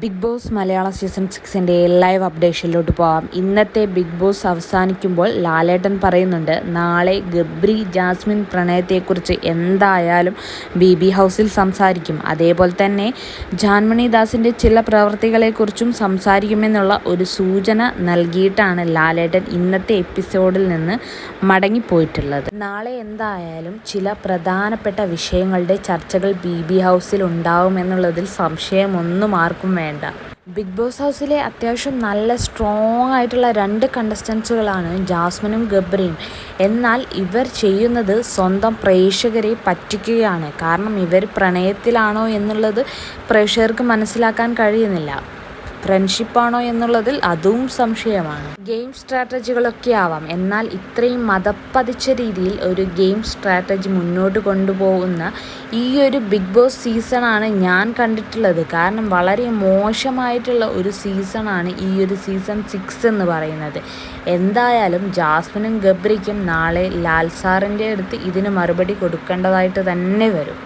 Big boss മലയാള season സിക്സിന്റെ live അപ്ഡേഷനിലോട്ട് പോകാം ഇന്നത്തെ ബിഗ് ബോസ് അവസാനിക്കുമ്പോൾ ലാലേട്ടൻ പറയുന്നുണ്ട് നാളെ ഗബ്രി ജാസ്മിൻ പ്രണയത്തെക്കുറിച്ച് എന്തായാലും ബി ബി ഹൗസിൽ സംസാരിക്കും. അതേപോലെ തന്നെ ജാൻമണി ദാസിന്റെ ചില പ്രവൃത്തികളെക്കുറിച്ചും സംസാരിക്കുമെന്നുള്ള ഒരു സൂചന നൽകിയിട്ടാണ് ലാലേട്ടൻ ഇന്നത്തെ എപ്പിസോഡിൽ നിന്ന് മടങ്ങിപ്പോയിട്ടുള്ളത്. നാളെ എന്തായാലും ചില പ്രധാനപ്പെട്ട വിഷയങ്ങളുടെ ചർച്ചകൾ ബി ബി ഹൗസിൽ ഉണ്ടാവുമെന്നുള്ളതിൽ സംശയമൊന്നും ആർക്കും വേണ്ട. ബിഗ് ബോസ് ഹൗസിലെ അത്യാവശ്യം നല്ല സ്ട്രോങ് ആയിട്ടുള്ള രണ്ട് കണ്ടസ്റ്റൻസുകളാണ് ജാസ്മിനും ഗബ്രിയും. എന്നാൽ ഇവർ ചെയ്യുന്നത് സ്വന്തം പ്രേക്ഷകരെ പറ്റിക്കുകയാണ്. കാരണം ഇവർ പ്രണയത്തിലാണോ എന്നുള്ളത് പ്രേക്ഷകർക്ക് മനസ്സിലാക്കാൻ കഴിയുന്നില്ല. ഫ്രണ്ട്ഷിപ്പാണോ എന്നുള്ളതിൽ അതും സംശയമാണ്. ഗെയിം സ്ട്രാറ്റജികളൊക്കെ ആവാം. എന്നാൽ ഇത്രയും മതപ്പതിച്ച രീതിയിൽ ഒരു ഗെയിം സ്ട്രാറ്റജി മുന്നോട്ട് കൊണ്ടുപോകുന്ന ഈ ഒരു ബിഗ് ബോസ് സീസണാണ് ഞാൻ കണ്ടിട്ടുള്ളത്. കാരണം വളരെ മോശമായിട്ടുള്ള ഒരു സീസണാണ് ഈ ഒരു സീസൺ സിക്സ് എന്ന് പറയുന്നത്. എന്തായാലും ജാസ്മിനും ഗബ്രിക്കും നാളെ ലാൽ സാറിന്റെ അടുത്ത് ഇതിന് മറുപടി കൊടുക്കേണ്ടതായിട്ട് തന്നെ വരും.